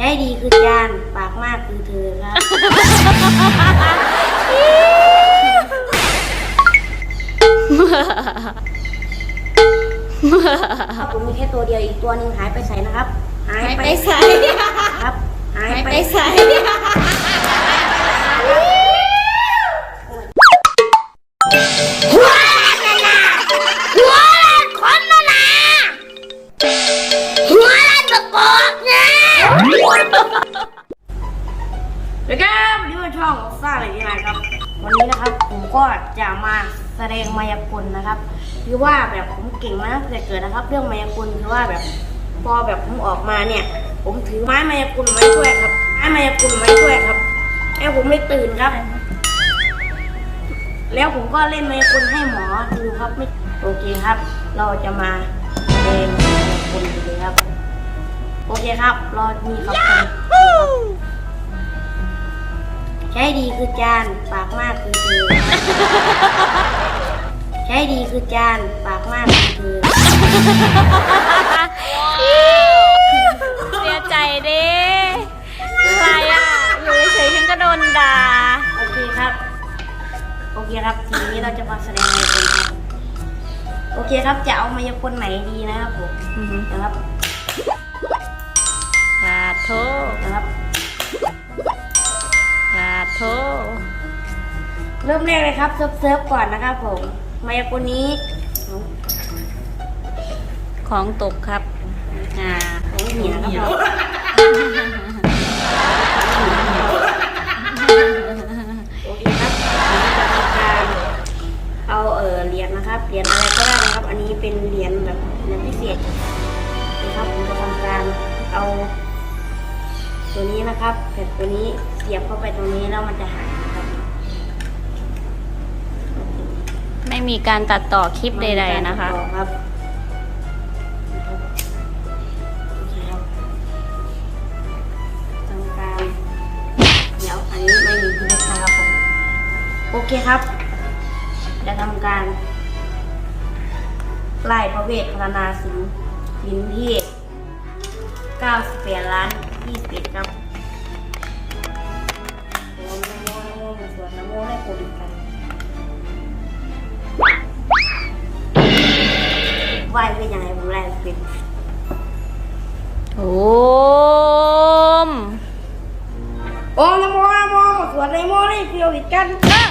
ใช้ดีคือจาน ปากมากคือเธอครับผมมีแค่ตัวเดียวอีกตัวหนึ่งหายไปใส่นะครับ หายไปไปใส่ ครับ หายไปไปใส่หั แล้วก็วันนี้มาช่องของซ่าเลยที่ไหนครับ วันนี้นะครับผมก็จะมาแสดงมายากลนะครับคือว่าแบบผมเก่งมาตั้งแต่เกิดนะครับ เรื่องมายากลคือว่าแบบพอแบบผมออกมาเนี่ย ผมถือไม้มายากลไว้ด้วยครับไม้มายากลไว้ด้วยครับแล้วผมไม่ตื่นครับ แล้วผมก็เล่นมายากลให้หมอดูครับไม่โอเคครับ เราจะมาเล่นมายากลกันเลยครับ โอเคครับ รอมีครับผมใช้ดีคือจานปากมากคือเธอใช้ดีคือจานปากมากคือเธอเสียใจเด้ใครอะอยู่เฉยๆฉันก็โดนด่าโอเคครับ โอเคครับทีนี้เราจะมาแสดงมายากลครับโอเคครับจะเอามายากลไหนดีนะครับผมนะครับ เริ่มแรกเลยครับเซิร์ฟเซิร์ฟก่อนนะครับผมมายากลนี้ของตกครับ อ่าของเหียนะครับผมโอเคครับผมจะทำการเอาเออเหรียญนะครับเหรียญอะไรก็ได้นะครับ อันนี้เป็นเหรียญแบบเหรียญพิเศษนะครับผมจะทำการเอา ตัวนี้นะครับแผ่นตัวนี้เสียบเข้าไปตรงนี้แล้วมันจะหาย ไม่มีการตัดต่อคลิปใด ๆ นะคะต่อครับนะครับโอเคครับทำการเดี๋ยวอันนี้ไม่มีพิมพ์นะครับผมโอเคครับจะทำการไล่พระเวทพรณนาสินสินที่98ล้าน21ครับโอ้นโมนโมมีส่วนนโมให้คนกัน ไหวเป็นยังไงผมแรงเป็นโอมโอ้นโมนโมสวดในโมนี่เฟียวอีกกันเออ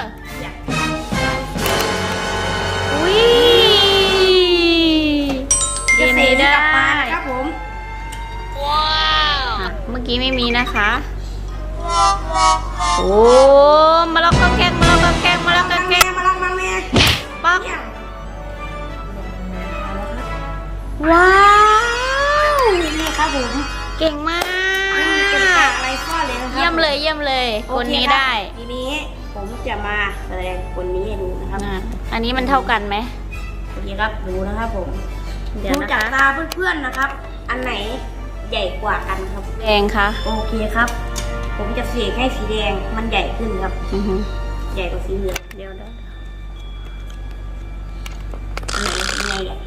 อุ้ยจะยินเสดีกได้กลับมานะครับผมอะเมื่อกี้ไม่มีนะคะโอ้มาล็อกก็แกงมาล็อกก็แกงมาล็อกก็มังแกแม่งมาลังมังแม่ป๊อก ว้าวนี่ครับผมเก่งมากไม่มีเป็นแกะอะไรข้อเลยนะครับเยี่ยมเลยเยี่ยมเลยโอคนเนี้รับได้ทีนี้ผมจะมาแสดงคนนี้ให้ดูนะครับอะอันนี้มันเท่ากันไหม โอเคครับดูนะครับผมเดี๋ยวดูนะจากคะตาเพื่อนๆนะครับ อันไหนใหญ่กว่ากันครับ แดงคะโอเคครับ ผมจะเสกให้สีแดงมันใหญ่ขึ้นครับ อือหือใหญ่กว่าสีเหลืองเดี๋ยวเดี๋ยวอันไหนสีใหญ่ครับ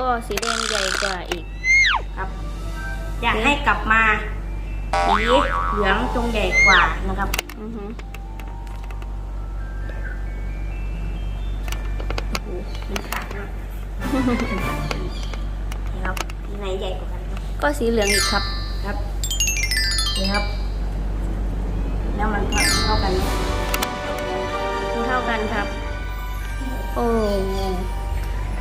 ก็สีแดงใหญ่กว่าอีกครับ อยากให้กลับมาสีเหลืองจงใหญ่กว่านะครับอือหือโอ้โหมันขาดมากนี่ครับที่ไหนใหญ่กว่ากันครับก็สีเหลืองอีกครับ ครับนี่ครับ แล้วมันเท่ากันไหมมันเท่ากันครับ โอ้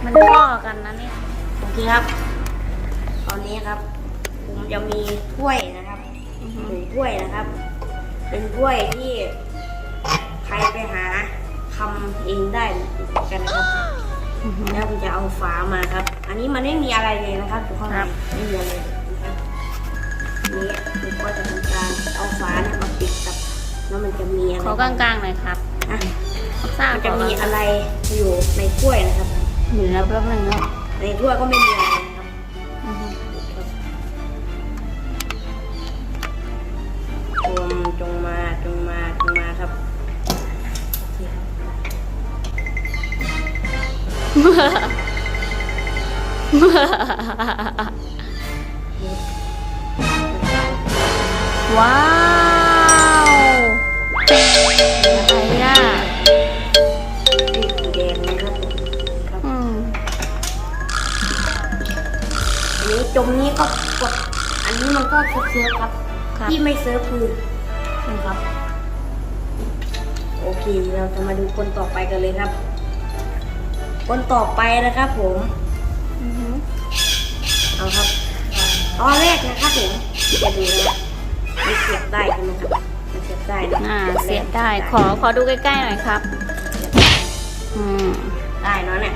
มันข้อกันนะเนี่ย โอเคครับ ตอนนี้ครับ ผมจะมีถ้วยนะครับอือหือหนึ่งถ้วยนะครับ เป็นถ้วยที่ใครไปหาทำเองได้กันนะครับอือหือแล้วผมจะเอาฝามาครับ อันนี้มันไม่มีอะไรเลยนะครับอยู่ข้างในครับไม่มีอะไรเลยนะครับนี่ผมก็จะทำการเอาฝาเนี่ยมาปิดกับ แล้วมันจะมีอะไรขอกลางๆหน่อยครับอะทราบมันจะมีอะไรอยู่ในถ้วยนะครับหนึ่งแล้วแป๊บนึงนะ ในถ้วยก็ไม่มีอะไรนะครับอือหือจงจงมาจงมาจงมาครับโอเคครับว้า มนี้ก็กด อันนี้มันก็เซิร์ฟครับ ครับ ที่ไม่เซิร์ฟคือนะครับ โอเค เราจะมาดูคนต่อไปกันเลยครับ คนต่อไปนะครับผม อือหือเอาครับ ตอนแรกนะครับผมจะดูนะมันเสียบได้ใช่ไหมครับมันเสียบได้นะอ่า เสียบได้ ขอ ขอดูใกล้ๆหน่อยครับ อืม ได้เนาะเนี่ย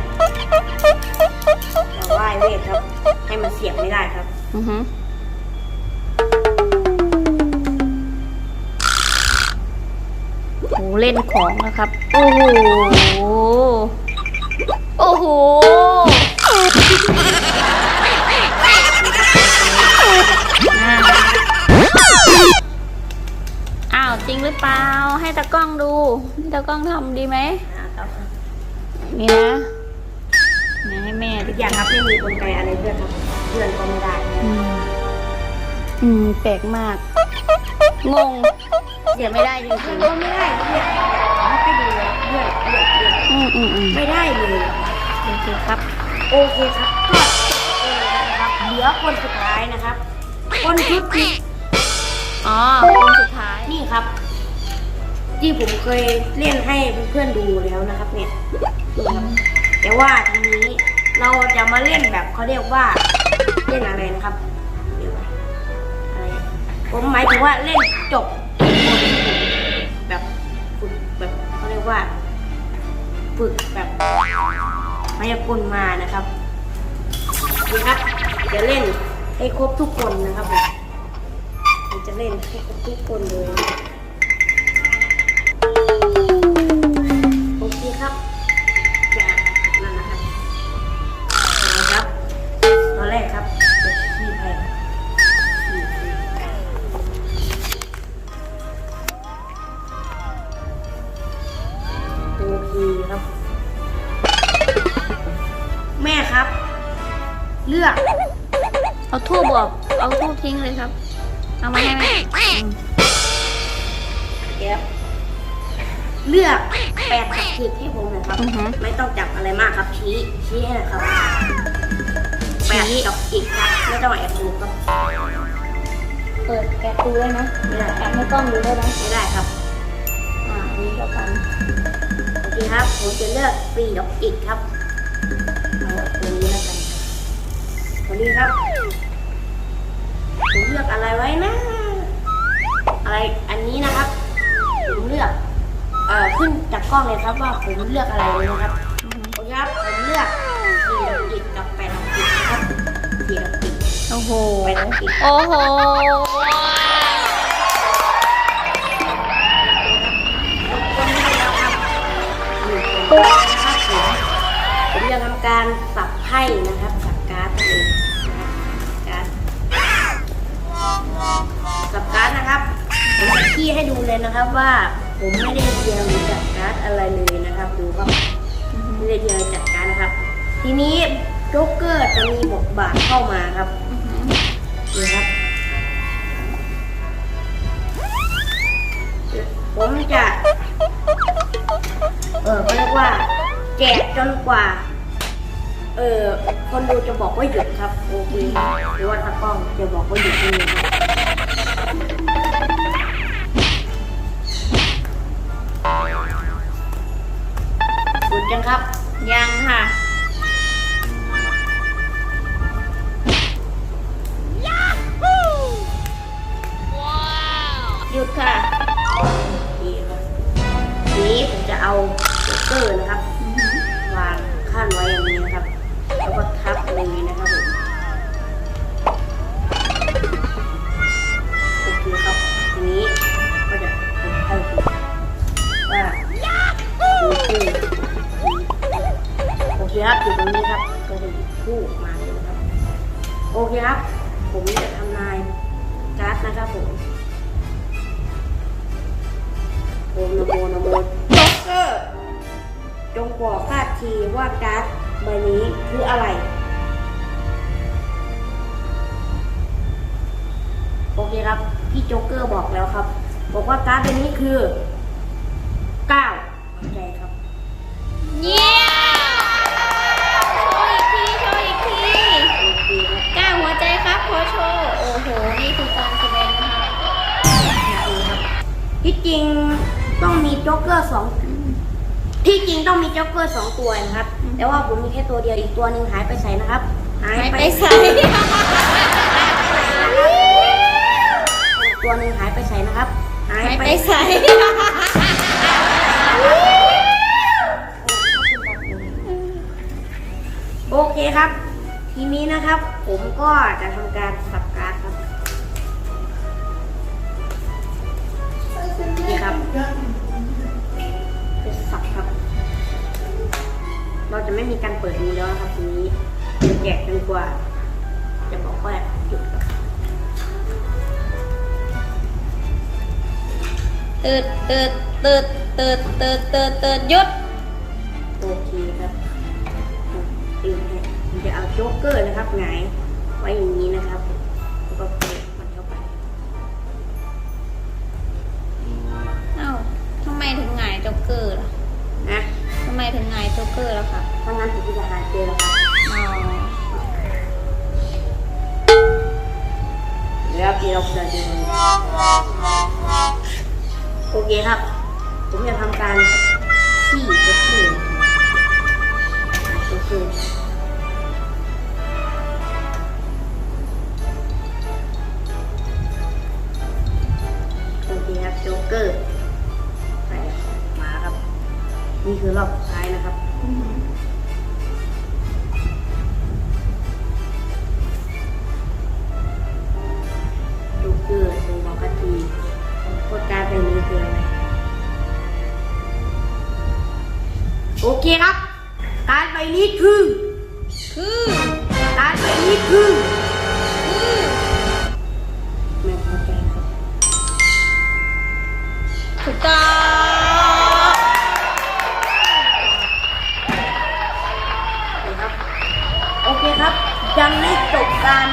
แต่ว่าไอ้เวทครับ ให้มันเสียบไม่ได้ครับ อือหือโอ้เล่นของนะครับ โอ้โห โอ้โหอ่าอ้าวจริงหรือเปล่า ให้ตากล้องดูให้ตากล้องทำดีไหมนะครับนี่นะเนี่ย ให้แม่ทุดิกอย่างครับไม่มีกลไกอะไรเพื่อนครับเพื่อนก็ไม่ได้อืมอืมแปลกมาก งงเสียไม่ได้จริเพื่องนก็ไม่ได้ครับเนี่ยให้ดูเลยเพื่อนเพื่อนเพื่อนๆอืมอืมอืมไม่ได้เลยโอเคครับ โอเคครับก็เออนะครับเหลือคนสุดท้ายนะครับ คนชุดนี้อ๋อคนสุดท้ายนี่ครับ ที่ผมเคยเล่นให้เพื่อนๆดูแล้วนะครับ เนี่ยนี่ครับแต่ว่าทีนี้ เราจะมาเล่นแบบเขาเรียกว่าเล่นอะไรนะครับเดี๋ยวอะไรผมหมายถึงว่าเล่นจบแบบฝึกแบบเขาเรียกว่า ฝึกแบบมายากลมานะครับนี่ครับจะเล่นให้ครบทุกคนนะครับผมจะเล่นให้ครบทุกคนเลย เอาทูบทิ้งเลยครับ เอามาให้แม่อืมเดี๋ยวเลือกแปดสับผิดให้ผมหน่อยครับ อือหือไม่ต้องจับอะไรมากครับ ชี้ชี้ให้หน่อยครับแปดชี้กับอีกครับไม่ต้องแอบดูครับเปิดแกะดูได้ไหมไม่ได้แกะไม่ต้องดูได้ไหมไม่ได้ครับอ่าอันนี้แล้วกันโอเคครับ ผมจะเลือกปีกับอีกครับเอาตัวนี้แล้วกันตัวนี้ครับ ขึ้นจากกล้องเลยครับว่าผมเลือกอะไรเลยนะครับอือหือโอเคครับผมเลือกสี่ดอกจิกกับแปดดอกจิกนะครับสี่ดอกจิกโอ้โหแปดดอกจิกโอ้โหคนให้แล้วครับหนึ่งคนนะครับผมผมจะทำการสับไพ่นะครับสับการ์ดนั่นเองนะครับการ์ดสับการ์ดนะครับผมจะขี้ให้ดูเลยนะครับว่า ผมไม่ได้เรียงหรือจัดการ์ดอะไรเลยนะครับ ดูครับไม่ได้เรียงจัดการนะครับ ทีนี้โจ๊กเกอร์จะมีบทบาทเข้ามาครับนี่ครับ ผมจะเออเขาเรียกว่า แจกจนกว่า เออคนดูจะบอกว่าหยุดครับโอเคหรือว่าถ้ากล้องจะบอกว่าหยุดนี่ครับ คครับ พี่โจ๊กเกอร์บอกแล้วครับ บอกว่าการ์ดใบนี้คือเก้าหัวใจครับ เยี่ยมโชว์อีกที โชว์อีกทีโอเคครับก้าหัวใจครับขอโชว์ โอ้โห นี่คือการแสดงค่ะนี่ครับที่จริงต้องมีโจ๊กเกอร์สองที่จริงต้องมีโจ๊กเกอร์สองตัวนะครับ แต่ว่าผมมีแค่ตัวเดียวอีกตัวหนึ่งหายไปใส่นะครับ หายหายไปไปใส่ ใส่ ตืดตืดตืดตืดตืดตืดตืดหยุดโอเคครับตีให้ผมจะเอาโจ๊กเกอร์นะครับหงายไว้อย่างนี้นะครับแล้วก็เปิดมันเข้าไปเอ้าทำไมถึงหงายโจ๊กเกอร์ล่ะนะทำไมถึงหงายโจ๊กเกอร์ล่ะคะถ้างั้นผมจะหาเจอแล้วครับอ๋อแล้วพี่เราจะดู โอเคครับ ผมจะทำการขี้โจ๊กเกอร์โจ๊กเกอโอเคครับโจ๊กเกอร์ใส่มาครับ นี่คือรอบ เคครับ การใบนี้คือ คือการใบนี้คือคือไม่เข้าใจครับถูกต้องนะครับโอเคครับ ยังไม่จบการ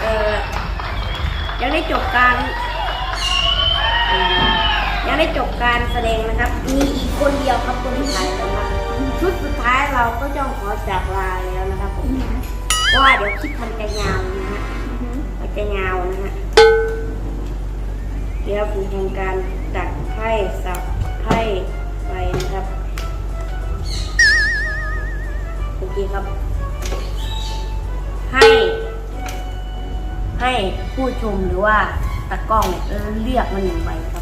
เอ่อยังได้จบการเอ่อ ยังได้จบการแสดงนะครับ มีอีกคนเดียวครับคนที่ถ่ายนะครับชุดสุดท้ายเราก็ต้องขอจากลาแล้วนะครับผมเพราะว่าเดี๋ยวคลิปมันจะยาวนะฮะอือหือมันจะยาวนะฮะเดี๋ยวผมทำการตักไพ่สับไพ่ไปนะครับโอเคครับให้ ให้ผู้ชมหรือว่าตากล้องเนี่ยเรียกมันหนึ่งใบครับ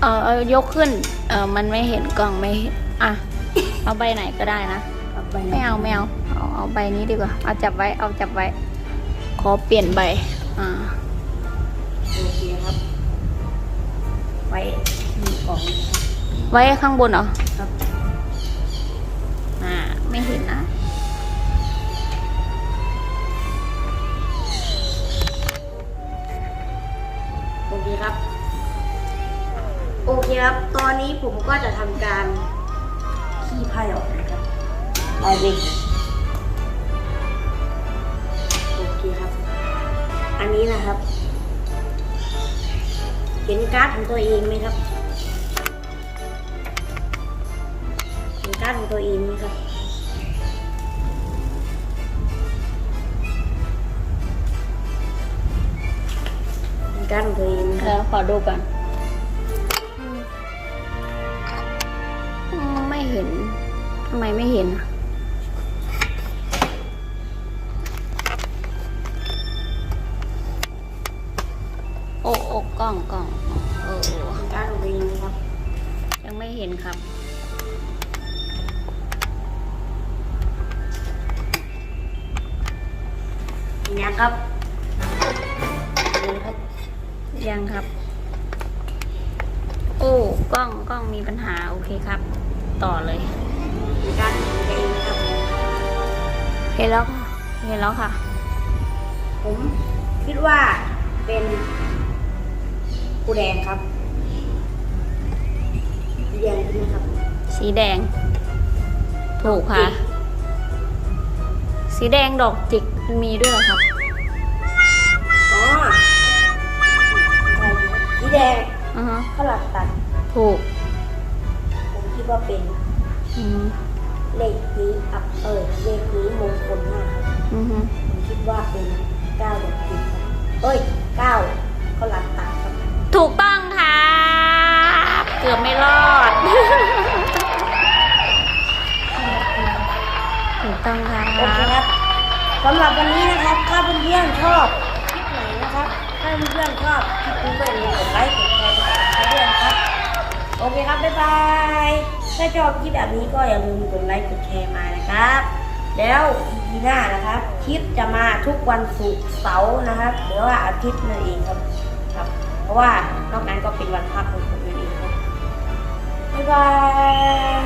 เออเอายกขึ้น เออมันไม่เห็นกล่องไม่เห็นอะ เอาใบไหนก็ได้นะ เอาใบไม่เอาไม่เอาเอาเอาใบนี้ดีกว่า เอาจับไว้ เอาจับไว้ ขอเปลี่ยนใบ อ่า โอเคครับ ไว้ที่กล่องนะครับไว้ข้างบนเหรอ ครับ นี้ผมก็จะทำการขี้ไพ่ออกนะครับไปเลยโอเคครับ อันนี้นะครับ เห็นการ์ดของตัวเองไหมครับ เห็นการ์ดของตัวเองไหมครับการ์ดของตัวเองครับขอดูก่อน เห็นทำไมไม่เห็นโอ้โอ้กล้องกล้องเออเออการของตัวเองนครับ ยังไม่เห็นครับนี่ยครับนี่ครับ ยังครับ โอ้ กล้อง กล้องมีปัญหา โอเคครับ ต่อเลยการของตัวเองนะครับเห็นแล้วค่ะเห็นแล้วค่ะ ผมคิดว่าเป็นกูแดงครับสีแดงใช่ไหมครับ สีแดง ถูกค่ะโสีแดงดอกจิกมันมีด้วยเหรอครับอ๋ออะไรนะสีแดงอือฮะข้าวหลามตัด ถูกผมคิด ว่าเป็นอืมเลขนี้อับเออเลขนี้มงคลมากครับอือฮึผมคิดว่าเป็นเก้าดอกจิกครับเอ้ยเก้าข้าวหลามตัดครับถูกต้องครับเกือบไม่รอด ถูกต้องครัโอเคบ ครับสำหรับวันนี้นะครับ ถ้าเพื่อนๆชอบคลิปไหนนะครับ ถ้าเพื่อนๆชอบคลิปนี้ก็อย่าลืมกดไลค์กดแชร์กดติดตามด้วยนะครับ โอเคครับ บ๊ายบาย ถ้าชอบคลิปแบบนี้ก็อย่าลืมกดไลค์กดแชร์มานะครับ แล้วทีหน้านะครับคลิปจะมาทุกวันศุกร์เสาร์นะครับหรือว่าอาทิตย์นั่นเองครับครับ เพราะว่านอกนั้นก็เป็นวันพักของผมนั่นเองครับบ๊ายบาย